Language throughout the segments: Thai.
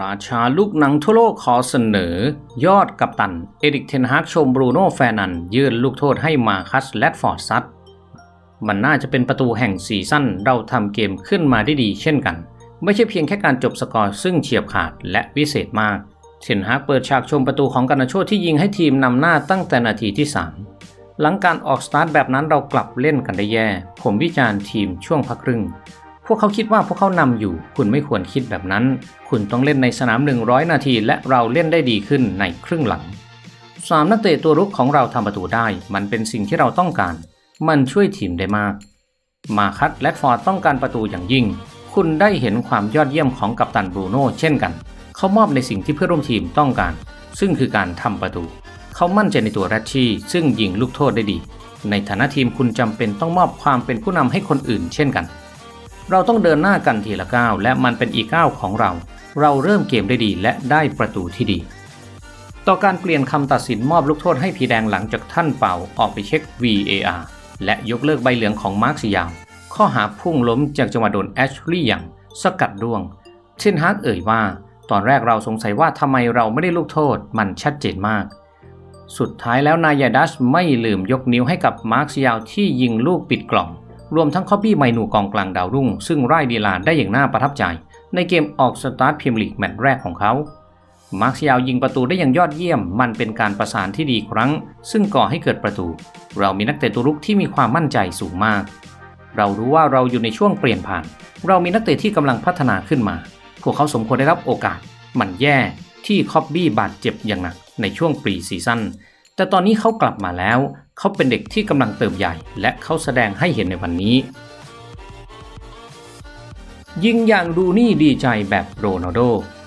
ราชาลูกหนังทั่วโลกขอเสนอ ยอดกัปตัน เอริกเทนฮากชมบรูโน่แฟนัน ยื่นลูกโทษให้มาคัสแลดฟอร์ดซัดมันน่าจะเป็นประตูแห่งซีซั่นเราทำเกมขึ้นมาได้ดีเช่นกัน ไม่ใช่เพียงแค่การจบสกอร์ซึ่งเฉียบขาดและวิเศษมากเทนฮากเปิดฉากชมประตูของกานาโชที่ยิงให้ทีมนำหน้าตั้งแต่นาทีที่ 3 หลังการออกสตาร์ทแบบนั้นเรากลับเล่นกันได้แย่ ผมวิจารณ์ทีมช่วงพักครึ่ง พวกเขาคิดว่าพวกเขานำอยู่ คุณไม่ควรคิดแบบนั้น คุณต้องเล่นในสนาม 100 นาที และเราเล่นได้ดีขึ้นในครึ่งหลังสามนักเตะตัวรุกของเราทำประตูได้ มันเป็นสิ่งที่เราต้องการ มันช่วยทีมได้มาก มาคัตและฟอร์ดต้องการประตูอย่างยิ่ง คุณได้เห็นความยอดเยี่ยมของกัปตันบรูโน่เช่นกัน เขามอบในสิ่งที่เพื่อนร่วมทีมต้องการ ซึ่งคือการทำประตู เขามั่นใจในตัวแรชชี่ซึ่งยิงลูกโทษได้ดี ในฐานะทีมคุณจำเป็นต้องมอบความเป็นผู้นำให้คนอื่น เช่นกัน เราต้องเดินหน้ากันทีละก้าวและมันเป็นอีกก้าวของเรา เราเริ่มเกมได้ดีและได้ประตูที่ดี ต่อการเปลี่ยนคำตัดสินมอบลูกโทษให้ผีแดงหลังจากท่านเป่าออกไปเช็ค VAR และยกเลิกใบเหลืองของมาร์คซิยาวข้อหาพุ่งล้มจากจังหวะโดนแอชลีย์ยังสกัดดวง เช่นฮาร์ดเอ่ยว่า ตอนแรกเราสงสัยว่าทำไมเราไม่ได้ลูกโทษ มันชัดเจนมาก สุดท้ายแล้วนายาดัชไม่ลืมยกนิ้วให้กับมาร์คซิยาวที่ยิงลูกปิดกล่อง รวมทั้งคอปปี้ไมนูกองกลางดาวรุ่ง ซึ่งไร่ดีลาได้อย่างน่าประทับใจ ในเกมออกสตาร์ทพรีเมียร์ลีกแมตช์แรกของเขา มาร์คซิยาวยิงประตูได้อย่างยอดเยี่ยม มันเป็นการประสานที่ดีครั้ง ซึ่งก่อให้เกิดประตู เรามีนักเตะตัวรุกที่มีความมั่นใจสูงมาก เรารู้ว่าเราอยู่ในช่วงเปลี่ยนผ่าน เรามีนักเตะที่กำลังพัฒนาขึ้นมา พวกเขาสมควรได้รับโอกาส มันแย่ที่คอบบี้บาดเจ็บอย่างหนักในช่วงปรีซีซั่นแต่ตอนนี้เขากลับมาแล้ว เขาเป็นเด็กที่กำลังเติบใหญ่ และเขาแสดงให้เห็นในวันนี้ ยิงอย่างดูนี่ดีใจแบบโรนัลโด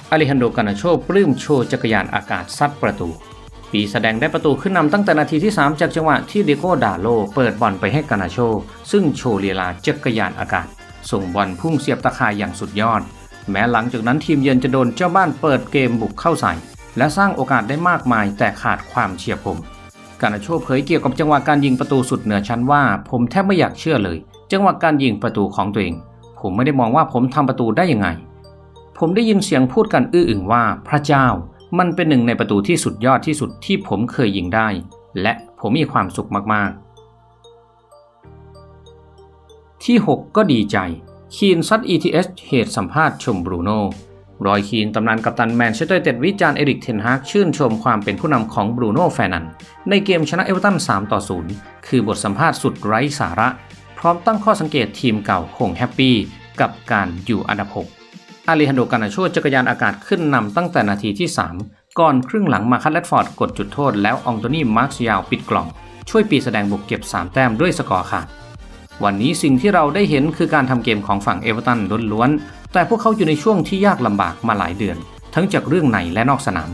อเลฮันโดกานาโชปลื้มโชว์จักรยานอากาศซัดประตู ปีแสดงได้ประตูขึ้นนำตั้งแต่นาทีที่ 3 จากจังหวะที่เดโก้ดาโลเปิดบอลไปให้กานาโช ซึ่งโชว์ลีลาจักรยานอากาศ ส่งบอลพุ่งเสียบตะข่ายอย่างสุดยอด แม้หลังจากนั้นทีมเยือนจะโดนเจ้าบ้านเปิดเกมบุกเข้าใส่ และสร้างโอกาสได้มากมายแต่ขาดความเฉียบคม กานาโชเผยเกี่ยวกับจังหวะการยิงประตูสุดเหนือชั้นว่า ผมแทบไม่อยากเชื่อเลย จังหวะการยิงประตูของตัวเอง ผมไม่ได้มองว่าผมทำประตูได้ยังไง ผมได้ยินเสียงพูดกันอื้ออึงว่าพระเจ้า มันเป็นหนึ่งในประตูที่สุดยอดที่สุดที่ผมเคยยิงได้ และผมมีความสุขมากๆ ที่ 6 ก็ดีใจคีนซัด ETS เหตุสัมภาษณ์ชมบรูโน่รอยคีนตำนานกัปตันแมนเชสเตอร์เต็ดวิจารณ์เอริกเทนฮากชื่นชมความเป็นผู้นำของบรูโน่แฟนัน ในเกมชนะเอเวอร์ตัน 3 ต่อ 0 คือบทสัมภาษณ์สุดไร้สาระ พร้อมตั้งข้อสังเกตทีมเก่าคงแฮปปี้กับการอยู่อันดับ 6 อาลีฮันโดกานาโชจักรยานอากาศขึ้นนำตั้งแต่นาทีที่ 3 ก่อนครึ่งหลังมาคัตเลดฟอร์ดกดจุดโทษแล้วอองโตนี่มาร์คยาวปิดกล่อง ช่วยปีแสดงบุกเก็บ 3 แต้มด้วยสกอร์ขาดวันนี้สิ่งที่เราได้เห็นคือการทำเกมของฝั่งเอเวอร์ตันล้วนๆ แต่พวกเขาอยู่ในช่วงที่ยากลำบากมาหลายเดือน ทั้งจากเรื่องในและนอกสนาม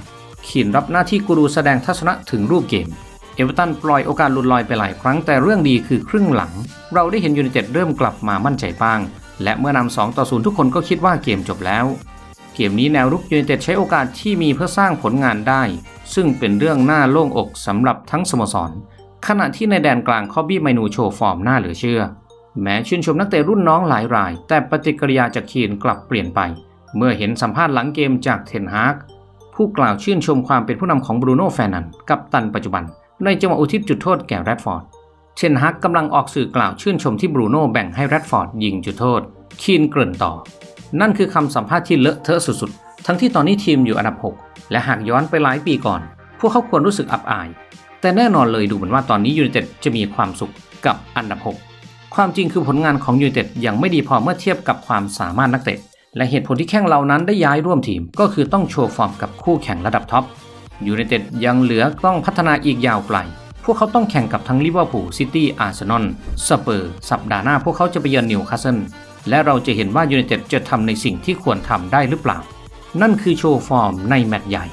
ขีนรับหน้าที่กูรูแสดงทัศนะถึงรูปเกม เอเวอร์ตันปล่อยโอกาสหลุดลอยไปหลายครั้งแต่เรื่องดีคือครึ่งหลัง เราได้เห็นยูไนเต็ดเริ่มกลับมามั่นใจบ้าง และเมื่อนำ2ต่อ0ทุกคนก็คิดว่าเกมจบแล้ว เกมนี้แนวรุกยูไนเต็ดใช้โอกาสที่มีเพื่อสร้างผลงานได้ ซึ่งเป็นเรื่องน่าโล่งอกสำหรับทั้งสโมสร ขณะที่ในแดนกลางคอบบี้ไมนูโชว์ฟอร์มน่าเหลือเชื่อ แม้ชื่นชมนักเตะรุ่นน้องหลายราย แต่ปฏิกิริยาจากคีนกลับเปลี่ยนไป เมื่อเห็นสัมภาษณ์หลังเกมจากเทนฮาก ผู้กล่าวชื่นชมความเป็นผู้นำของบรูโน่แฟนันกับตันปัจจุบัน ในจังหวะอุทิศจุดโทษแก่แรดฟอร์ดเทนฮากกำลังออกสื่อกล่าวชื่นชมที่บรูโน่แบ่งให้แรดฟอร์ดยิงจุดโทษ คีนเกริ่นต่อ นั่นคือคำสัมภาษณ์ที่เลอะเทอะสุดๆ ทั้งที่ตอนนี้ทีมอยู่อันดับ 6 และหากย้อนไปหลายปีก่อน พวกเขาควรรู้สึกอับอาย แต่แน่นอนเลยดูเหมือนว่าตอนนี้ยูไนเต็ดจะมีความสุขกับอันดับ 6 ความจริงคือผลงานของยูไนเต็ดยังไม่ดีพอเมื่อเทียบกับความสามารถนักเตะ และเหตุผลที่แข้งเหล่านั้นได้ย้ายร่วมทีม ก็คือต้องโชว์ฟอร์มกับคู่แข่งระดับท็อปยูไนเต็ดยังเหลือต้องพัฒนาอีกยาวไกล พวกเขาต้องแข่งกับทั้งลิเวอร์พูลซิตี้อาร์เซนอลสเปอร์สัปดาห์หน้าพวกเขาจะไปเยือนนิวคาสเซิลและเราจะเห็นว่ายูไนเต็ดจะทำในสิ่งที่ควรทำได้หรือเปล่า นั่นคือโชว์ฟอร์มในแมตช์ใหญ่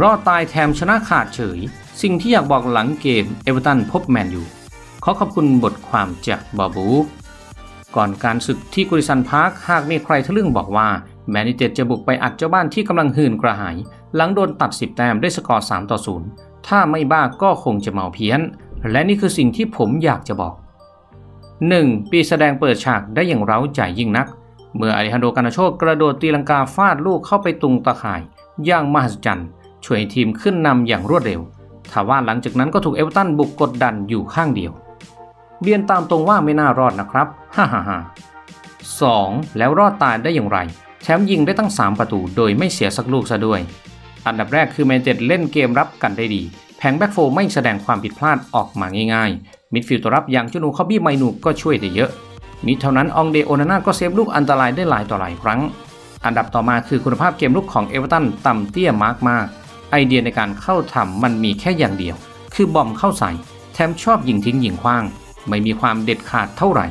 รอดตายแถมชนะขาดเฉย สิ่งที่อยากบอกหลังเกมเอเวอร์ตันพบแมนยูขอขอบคุณบทความจากบอบู ก่อนการศึกที่กุริสันพาร์คหากมีใครทะลึ่งบอกว่า แมนยูเต็ดจะบุกไปอัดเจ้าบ้านที่กำลังหื่นกระหาย หลังโดนตัด 10 แต้มด้วยสกอร์ 3 ต่อ 0 ถ้าไม่บ้าก็คงจะเมาเพี้ยน และนี่คือสิ่งที่ผมอยากจะบอก 1. ปีแสดงเปิดฉากได้อย่างเร้าใจยิ่งนัก เมื่ออาริฮันโดกานาโชกระโดดตีลังกาฟาดลูกเข้าไปตุงตะข่าย อย่างมหัศจรรย์ช่วยทีมขึ้นนำอย่างรวดเร็วทว่าหลังจากนั้นก็ถูกเอเวอร์ตันบุกกดดันอยู่ข้างเดียว เรียนตามตรงว่าไม่น่ารอดนะครับ ฮ่าฮ่าฮ่าสองแล้วรอดตายได้อย่างไร แชมป์ยิงได้ตั้ง 3 ประตูโดยไม่เสียสักลูกซะด้วย อันดับแรกคือแมนเชสเตอร์เล่นเกมรับกันได้ดี แผงแบ็กโฟร์ไม่แสดงความผิดพลาดออกมาง่ายๆ มิดฟิลด์ตัวรับอย่างจาหนูคอบี้ไมนูก็ช่วยได้เยอะมิเท่านั้นองเดโอนาน่าก็เซฟลูกอันตรายได้หลายต่อหลายครั้ง อันดับต่อมาคือคุณภาพเกมลุกของเอเวอร์ตันต่ำเตี้ยมากมากๆไอเดียในการเข้าทำมันมีแค่อย่างเดียว คือบอมเข้าใส่ แถมชอบยิงทิ้งยิงคว้าง ไม่มีความเด็ดขาดเท่าไหร่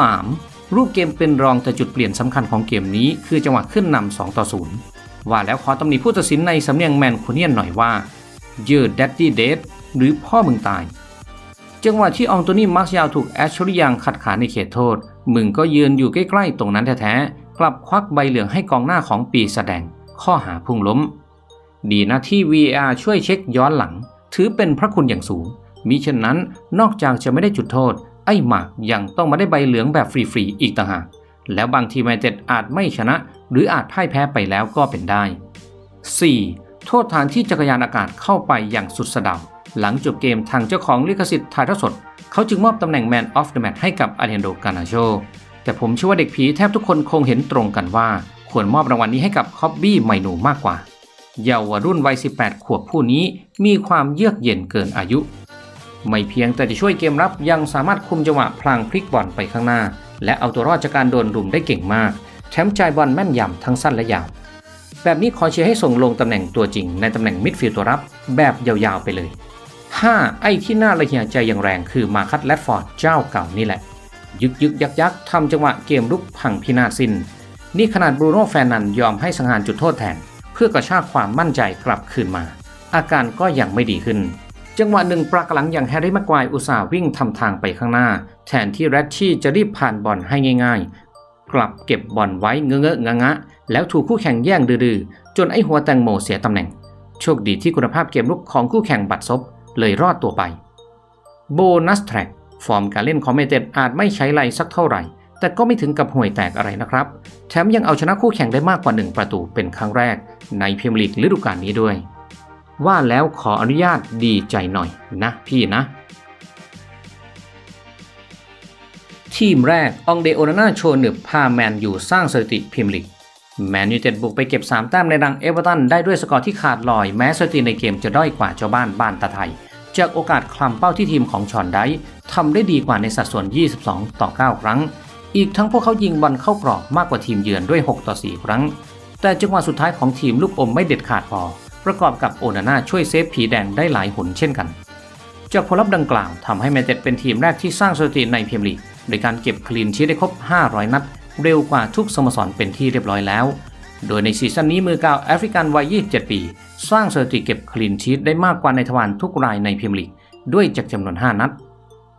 3. รูปเกมเป็นรองแต่จุดเปลี่ยนสำคัญของเกมนี้คือจังหวะขึ้นนำ2ต่อ0ว่าแล้วขอตำหนิผู้ตัดสินในสำเนียงแมนคูเนียนหน่อยว่ายืด d ดดดี้เดดหรือพ่อมึงตาย จังหวะที่อองโตนี่มาร์คยาวถูกแอชชริยังขัดขาในเขตโทษ มึงก็ยืนอยู่ใกล้ๆตรงนั้นแท้ๆ กลับควักใบเหลืองให้กองหน้าของปีแสดง ข้อหาพุ่งล้ม ดีนะที่ VR ช่วยเช็คย้อนหลัง ถือเป็นพระคุณอย่างสูง มิเช่นนั้นนอกจากจะไม่ได้จุดโทษ ไอ้หมากยังต้องมาได้ใบเหลืองแบบฟรีๆอีกต่างหากแล้วบางทีแมนเจ็ดอาจไม่ชนะ หรืออาจพ่ายแพ้ไปแล้วก็เป็นได้ 4. โทษฐานที่จักรยานอากาศเข้าไปอย่างสุดสะเดาหลังจบเกมทางเจ้าของลิขสิทธิ์ถ่ายทอดสด เขาจึงมอบตำแหน่ง Man of the Match ให้กับอาเ e นโดกานาโชแต่ผมเชื่อว่าเด็กผีแทบทุกคนคงเห็นตรงกันว่า ควรมอบรางวัลนี้ให้กับคอบบี้ไมนูมากกว่า เยาวรุ่นวัย 18 ขวบผู้นี้มีความเยือกเย็นเกินอายุ ไม่เพียงแต่จะช่วยเกมรับยังสามารถคุมจังหวะพลางพลิกบอลไปข้างหน้า และเอาตัวรอดจากการโดนรุมได้เก่งมากแถมจ่ายบอลแม่นยำทั้งสั้นและยาว แบบนี้ขอเชียร์ให้ส่งลงตำแหน่งตัวจริง ในตำแหน่งมิดฟิลด์ตัวรับแบบยาวๆไปเลย 5. ไอ้ที่น่าระเหี่ยใจอย่างแรงคือมาคัตแรดฟอร์ดเจ้าเก่านี่แหละ ยึกยึกยักยักทำจังหวะเกมลุกพังพินาศสิน้น นี่ขนาดบรูโน่แฟนนันยอมให้สังหารจุดโทษแทน เพื่อกระชากความมั่นใจกลับคืนมา อาการก็ยังไม่ดีขึ้น จังหวะหนึ่งปรากหลังอย่างแฮร์รี่แม็กควายอุตส่าห์วิ่งทำทางไปข้างหน้า แทนที่แรดชี่จะรีบผ่านบอลให้ง่ายๆ กลับเก็บบอลไว้เงอะเงอะงะงะ แล้วถูกคู่แข่งแย่งดื้อๆ จนไอหัวแตงโมเสียตำแหน่ง โชคดีที่คุณภาพเกมลุกของคู่แข่งบัดซบเลยรอดตัวไป โบนัสแทร็กฟอร์มการเล่นของเมเต็ดอาจไม่ใช้ไรสักเท่าไหร่ แต่ก็ไม่ถึงกับห่วยแตกอะไรนะครับ แถมยังเอาชนะคู่แข่งได้มากกว่า 1 ประตูเป็นครั้งแรก ในพรีเมียร์ลีกฤดูกาลนี้ด้วย ว่าแล้วขออนุญาตดีใจหน่อยนะพี่นะ ทีมแรกองเดโอนาน่าโชว์หนึบพาแมนอยู่สร้างสถิติพรีเมียร์ลีกแมนยูเต็ดบุกไปเก็บ 3 แต้มในรังเอเวอร์ตันได้ด้วยสกอร์ที่ขาดลอยแม้สถิติในเกมจะด้อยกว่าเจ้าบ้านบ้านตาไทย จากโอกาสคลำเป้าที่ทีมของชอนได้ทำได้ดีกว่าในสัดส่วน 22 ต่อ 9 ครั้ง อีกทั้งพวกเขายิงบอลเข้ากรอบมากกว่าทีมเยือนด้วย 6 ต่อ 4 ครั้ง แต่จังหวะสุดท้ายของทีมลูกอมไม่เด็ดขาดพอ ประกอบกับโอนาน่าช่วยเซฟผีแดงได้หลายหนเช่นกัน จากผลลัพธ์ดังกล่าวทำให้แมนเชสเตอร์เป็นทีมแรกที่สร้างสถิติในพรีเมียร์ลีกโดยการเก็บคลีนชีทได้ครบ 500 นัด เร็วกว่าทุกสโมสรเป็นที่เรียบร้อยแล้ว โดยในซีซั่นนี้มือกาวแอฟริกันวัย 27 ปี สร้างสถิติเก็บคลีนชีทได้มากกว่าในทวารทุกรายในพรีเมียร์ลีกด้วยจากจำนวน 5 นัด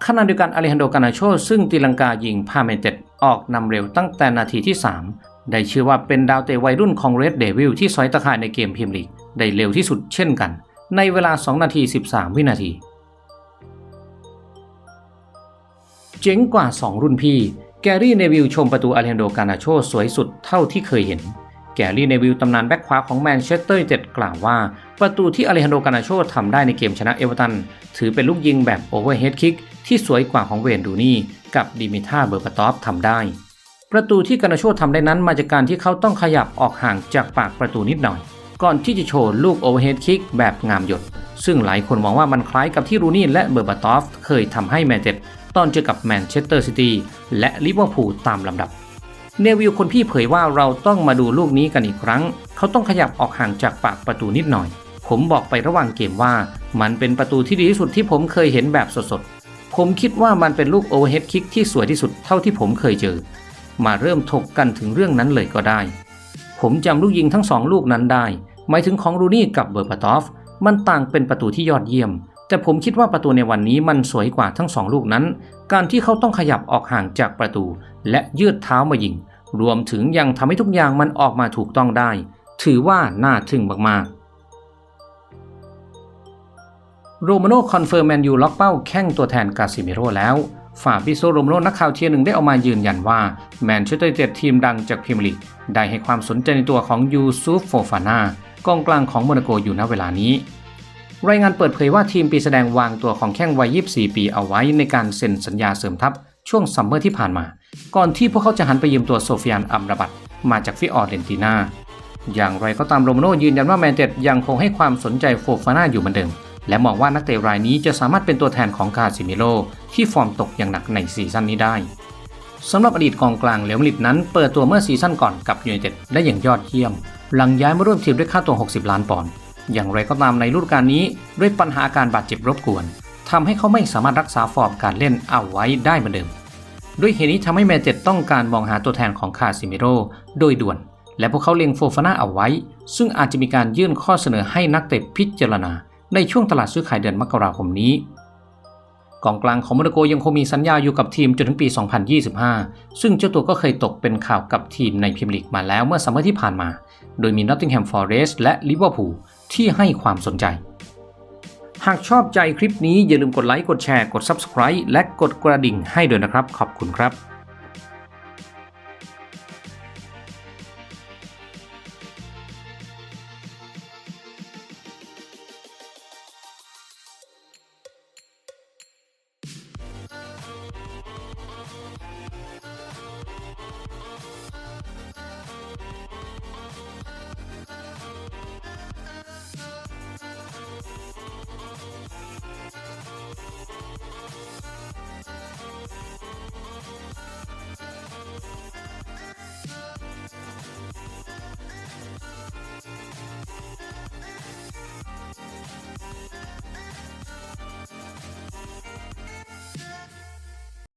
ขณะเดียวกันอเลฮันโดกานาโชซึ่งตีลังกายิงพาเมเต็ดออกนำเร็วตั้งแต่นาทีที่ 3 ได้ชื่อว่าเป็นดาวเตะวัยรุ่นของเรดเดวิลที่สอยตะข่ายในเกมพรีเมียร์ลีก ได้เร็วที่สุดเช่นกัน ในเวลา 2 นาที 13 วินาที เจ๋งกว่า 2 รุ่นพี่ แกรี่เนวิลชมประตูอเลนโดกานาโชสวยสุดเท่าที่เคยเห็น แกรี่เนวิลตำนานแบ็คขวาของแมนเชสเตอร์ยูไนเต็ดกล่าวว่า ประตูที่อเลนโดกานาโชทำได้ในเกมชนะเอเวอร์ตัน ถือเป็นลูกยิงแบบโอเวอร์เฮดคิกที่สวยกว่าของเวนดูนี่กับดิมิท่าเบอร์ปตอฟทำได้ประตูที่กานาโชทำได้นั้นมาจากการที่เขาต้องขยับออกห่างจากปากประตูนิดหน่อย ก่อนที่จะโชว์ลูกโอเวอร์เฮดคิกแบบงามหยด ซึ่งหลายคนมองว่ามันคล้ายกับที่รูนี่และเบอร์บาตอฟเคยทำให้แมนเชสเตอร์ตอนเจอกับแมนเชสเตอร์ซิตี้และลิเวอร์พูลตามลำดับ เนวิลคนพี่เผยว่าเราต้องมาดูลูกนี้กันอีกครั้ง เขาต้องขยับออกห่างจากปากประตูนิดหน่อย ผมบอกไประหว่างเกมว่า มันเป็นประตูที่ดีที่สุดที่ผมเคยเห็นแบบสดๆ ผมคิดว่ามันเป็นลูกโอเวอร์เฮดคิกที่สวยที่สุดเท่าที่ผมเคยเจอ มาเริ่มถกกันถึงเรื่องนั้นเลยก็ได้ ผมจำลูกยิงทั้งสองลูกนั้นได้ หมายถึงของรูนี่กับเบอร์ปาตอฟ มันต่างเป็นประตูที่ยอดเยี่ยม แต่ผมคิดว่าประตูในวันนี้มันสวยกว่าทั้งสองลูกนั้น การที่เขาต้องขยับออกห่างจากประตู และยืดเท้ามายิง รวมถึงยังทำให้ทุกอย่างมันออกมาถูกต้องได้ ถือว่าน่าทึ่งมากๆ โรมาโน่คอนเฟิร์มแมนยูล็อกเป้าแข้งตัวแทนกาซิเมโรแล้วฟาบิโซโรมโนนักข่าวเทียร์หนึ่งได้ออกมายืนยันว่าแมนเชสเตอร์ยูไนเต็ดทีมดังจากพรีเมียร์ลีกได้ให้ความสนใจในตัวของยูซุฟโฟฟาน่า กองกลางของโมนาโกอยู่ณเวลานี้ รายงานเปิดเผยว่าทีมปีแสดงวางตัวของแข้งวัย 24 ปีเอาไว้ในการเซ็นสัญญาเสริมทัพช่วงซัมเมอร์ที่ผ่านมา ก่อนที่พวกเขาจะหันไปยืมตัวโซฟิยานอัมราบัตมาจากฟิออร์เรนตินาอย่างไรก็ตามโรมโน่ยืนยันว่าแมนเชสเตอร์ยังคงให้ความสนใจโฟฟาน่าอยู่เหมือนเดิม และมองว่านักเตะรายนี้จะสามารถเป็นตัวแทนของคาซิมิโลที่ฟอร์มตกอย่างหนักในซีซั่นนี้ได้สำหรับอดีตกองกลางเหลวมาดริดนั้นเปิดตัวเมื่อซีซั่นก่อนกับยูไนเต็ดได้อย่างยอดเยี่ยม หลังย้ายมาร่วมทีมด้วยค่าตัว 60 ล้านปอนด์ อย่างไรก็ตามในฤดูกาลนี้ด้วยปัญหาการบาดเจ็บรบกวนทำให้เขาไม่สามารถรักษาฟอร์มการเล่นเอาไว้ได้เหมือนเดิม ด้วยเหตุนี้ทำให้แมนเชสเตอร์ต้องการมองหาตัวแทนของคาซิเมโรโดยด่วน และพวกเขาเล็งโฟฟาน่าเอาไว้ ซึ่งอาจจะมีการยื่นข้อเสนอให้นักเตะพิจารณา ในช่วงตลาดซื้อขายเดือนมกราคมนี้กองกลางของโมนาโกยังคงมีสัญญาอยู่กับทีมจนถึงปี 2025 ซึ่งเจ้าตัวก็เคยตกเป็นข่าวกับทีมในพรีเมียร์ลีกมาแล้วเมื่อซัมเมอร์ที่ผ่านมา โดยมีนอตติงแฮมฟอร์เรสต์และลิเวอร์พูลที่ให้ความสนใจ หากชอบใจคลิปนี้อย่าลืมกดไลค์ กดแชร์ กด Subscribe และกดกระดิ่งให้ด้วยนะครับ ขอบคุณครับ